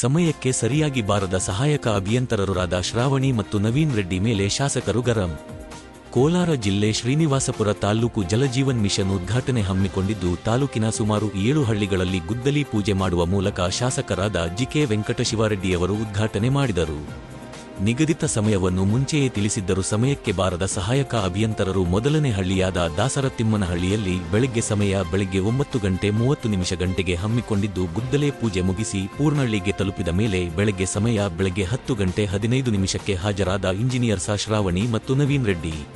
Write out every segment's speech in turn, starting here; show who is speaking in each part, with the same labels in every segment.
Speaker 1: ಸಮಯಕ್ಕೆ ಸರಿಯಾಗಿ ಬಾರದ ಸಹಾಯಕ ಅಭಿಯಂತರರಾದ ಶ್ರಾವಣಿ ಮತ್ತು ನವೀನ್ ರೆಡ್ಡಿ ಮೇಲೆ ಶಾಸಕರು ಗರಂ. ಕೋಲಾರ ಜಿಲ್ಲೆ ಶ್ರೀನಿವಾಸಪುರ ತಾಲ್ಲೂಕು ಜಲಜೀವನ್ ಮಿಷನ್ ಉದ್ಘಾಟನೆ ಹಮ್ಮಿಕೊಂಡಿದ್ದು, ತಾಲೂಕಿನ ಸುಮಾರು ಏಳು ಹಳ್ಳಿಗಳಲ್ಲಿ ಗುದ್ದಲಿ ಪೂಜೆ ಮಾಡುವ ಮೂಲಕ ಶಾಸಕರಾದ ಜಿಕೆ ವೆಂಕಟಶಿವಾರೆಡ್ಡಿಯವರು ಉದ್ಘಾಟನೆ ಮಾಡಿದರು. ನಿಗದಿತ ಸಮಯವನ್ನು ಮುಂಚೆಯೇ ತಿಳಿಸಿದ್ದರೂ ಸಮಯಕ್ಕೆ ಬಾರದ ಸಹಾಯಕ ಅಭಿಯಂತರರು ಮೊದಲನೇ ಹಳ್ಳಿಯಾದ ದಾಸರತಿಮ್ಮನಹಳ್ಳಿಯಲ್ಲಿ ಬೆಳಗ್ಗೆ ಸಮಯ ಬೆಳಗ್ಗೆ ಒಂಬತ್ತು ಗಂಟೆ ಮೂವತ್ತು ನಿಮಿಷ ಗಂಟೆಗೆ ಹಮ್ಮಿಕೊಂಡಿದ್ದು ಗುದ್ದಲೆ ಪೂಜೆ ಮುಗಿಸಿ ಪೂರ್ಣಹಳ್ಳಿಗೆ ತಲುಪಿದ ಮೇಲೆ ಬೆಳಗ್ಗೆ ಸಮಯ ಬೆಳಗ್ಗೆ ಹತ್ತು ಗಂಟೆ ಹದಿನೈದು ನಿಮಿಷಕ್ಕೆ ಹಾಜರಾದ ಇಂಜಿನಿಯರ್ ಸಾ ಶ್ರಾವಣಿ ಮತ್ತು ನವೀನ್ ರೆಡ್ಡಿ.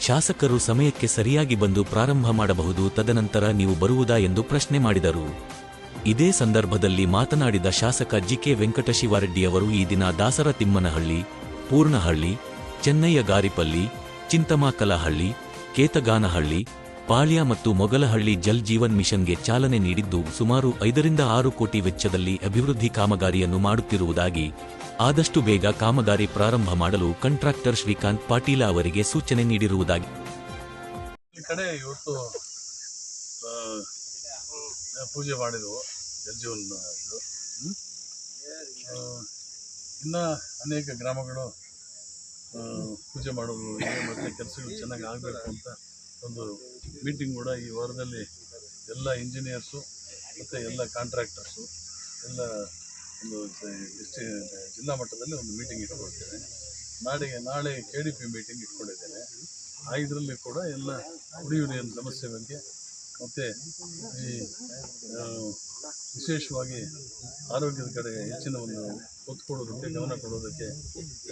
Speaker 1: ಶಾಸಕರು ಸಮಯಕ್ಕೆ ಸರಿಯಾಗಿ ಬಂದು ಪ್ರಾರಂಭ ಮಾಡಬಹುದು, ತದನಂತರ ನೀವು ಬರುವುದಾ ಎಂದು ಪ್ರಶ್ನೆ ಮಾಡಿದರು. ಇದೇ ಸಂದರ್ಭದಲ್ಲಿ ಮಾತನಾಡಿದ ಶಾಸಕ ಜಿಕೆ ವೆಂಕಟಶಿವಾರೆಡ್ಡಿಯವರು ಈ ದಿನ ದಾಸರ ತಿಮ್ಮನಹಳ್ಳಿ, ಪೂರ್ಣಹಳ್ಳಿ, ಚೆನ್ನಯ್ಯ ಗಾರಿಪಲ್ಲಿ, ಚಿಂತಮಾಕಲಹಳ್ಳಿ, ಕೇತಗಾನಹಳ್ಳಿ, ಪಾಳ್ಯ ಮತ್ತು ಮೊಗಲಹಳ್ಳಿ ಜಲ್ ಜೀವನ್ ಮಿಷನ್ಗೆ ಚಾಲನೆ ನೀಡಿದ್ದು ಸುಮಾರು ಐದರಿಂದ ಆರು ಕೋಟಿ ವೆಚ್ಚದಲ್ಲಿ ಅಭಿವೃದ್ಧಿ ಕಾಮಗಾರಿಯನ್ನು ಮಾಡುತ್ತಿರುವುದಾಗಿ, ಆದಷ್ಟು ಬೇಗ ಕಾಮಗಾರಿ ಪ್ರಾರಂಭ ಮಾಡಲು ಕಾಂಟ್ರಾಕ್ಟರ್ ಶ್ರೀಕಾಂತ್ ಪಾಟೀಲ ಅವರಿಗೆ ಸೂಚನೆ ನೀಡಿರುವುದಾಗಿ.
Speaker 2: ಪೂಜೆ ಮಾಡಿದವು, ಜಲ್ಜೀವನ್ ಇದು. ಇನ್ನೂ ಅನೇಕ ಗ್ರಾಮಗಳು ಪೂಜೆ ಮಾಡೋದು ಮತ್ತು ಕೆಲಸಗಳು ಚೆನ್ನಾಗಿ ಆಗಬೇಕು ಅಂತ ಒಂದು ಮೀಟಿಂಗ್ ಕೂಡ ಈ ವಾರದಲ್ಲಿ ಎಲ್ಲ ಇಂಜಿನಿಯರ್ಸು ಮತ್ತು ಎಲ್ಲ ಕಾಂಟ್ರಾಕ್ಟರ್ಸು ಎಲ್ಲ ಒಂದು ಜಿಲ್ಲಾ ಮಟ್ಟದಲ್ಲಿ ಒಂದು ಮೀಟಿಂಗ್ ಇಟ್ಕೊಳ್ತೇನೆ ನಾಳೆಗೆ, ನಾಳೆ ಕೆ ಡಿ ಪಿ ಮೀಟಿಂಗ್ ಇಟ್ಕೊಂಡಿದ್ದೇನೆ. ಆ, ಇದರಲ್ಲಿ ಕೂಡ ಎಲ್ಲ ಕುಡಿಯುವ ಸಮಸ್ಯೆ ಬಗ್ಗೆ ಮತ್ತು ಈ ವಿಶೇಷವಾಗಿ ಆರೋಗ್ಯದ ಕಡೆ ಹೆಚ್ಚಿನ ಒಂದು ಒತ್ತು ಕೊಡೋದಕ್ಕೆ ಗಮನ ಕೊಡೋದಕ್ಕೆ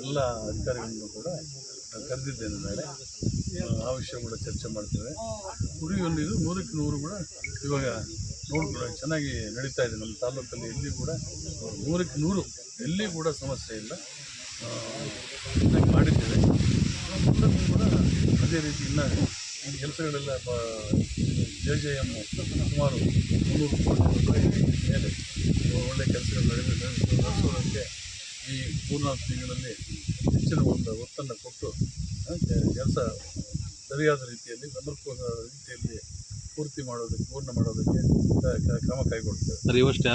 Speaker 2: ಎಲ್ಲ ಅಧಿಕಾರಿಗಳನ್ನು ಕೂಡ ಕರೆದಿದ್ದೇನೆ ನಾಳೆ. ಆ, ವಿಷಯ ಕೂಡ ಚರ್ಚೆ ಮಾಡ್ತೇವೆ. ಕುಡಿಯುವ ನೀರು ನೂರಕ್ಕೆ ನೂರು ಕೂಡ ಇವಾಗ ನೋಡ್ಕೊಳ್ಳೋ ಚೆನ್ನಾಗಿ ನಡೀತಾ ಇದೆ. ನಮ್ಮ ತಾಲೂಕಲ್ಲಿ ಎಲ್ಲಿ ಕೂಡ ನೂರಕ್ಕೆ ನೂರು ಎಲ್ಲಿ ಕೂಡ ಸಮಸ್ಯೆ ಇಲ್ಲ. ಮಾಡಿದ್ದೇವೆ. ಕೂಡ ಅದೇ ರೀತಿ ಇನ್ನು ಕೆಲಸಗಳೆಲ್ಲ ಜೆ ಜೆ ಎಂ ಸುಮಾರು ಮುನ್ನೂರು ಕೋಟಿ ರೂಪಾಯಿ ಮೇಲೆ ಒಳ್ಳೆ ಕೆಲಸಗಳು ನಡೆದಿದೆ ನಡೆಸೋದಕ್ಕೆ ಈ ಮೂರ್ನಾಲ್ಕು ತಿಂಗಳಲ್ಲಿ ಹೆಚ್ಚಿನ ಒಂದು ಒತ್ತನ್ನು ಕೊಟ್ಟು ಕೆಲಸ ಸರಿಯಾದ ರೀತಿಯಲ್ಲಿ ಸಮರ್ಪಕ ರೀತಿಯಲ್ಲಿ ಪೂರ್ತಿ ಮಾಡೋದಕ್ಕೆ ಪೂರ್ಣ ಮಾಡೋದಕ್ಕೆ ಕ್ರಮ ಕೈಗೊಳ್ತೇವೆ
Speaker 3: ಸರ್, ಇವಷ್ಟೇ.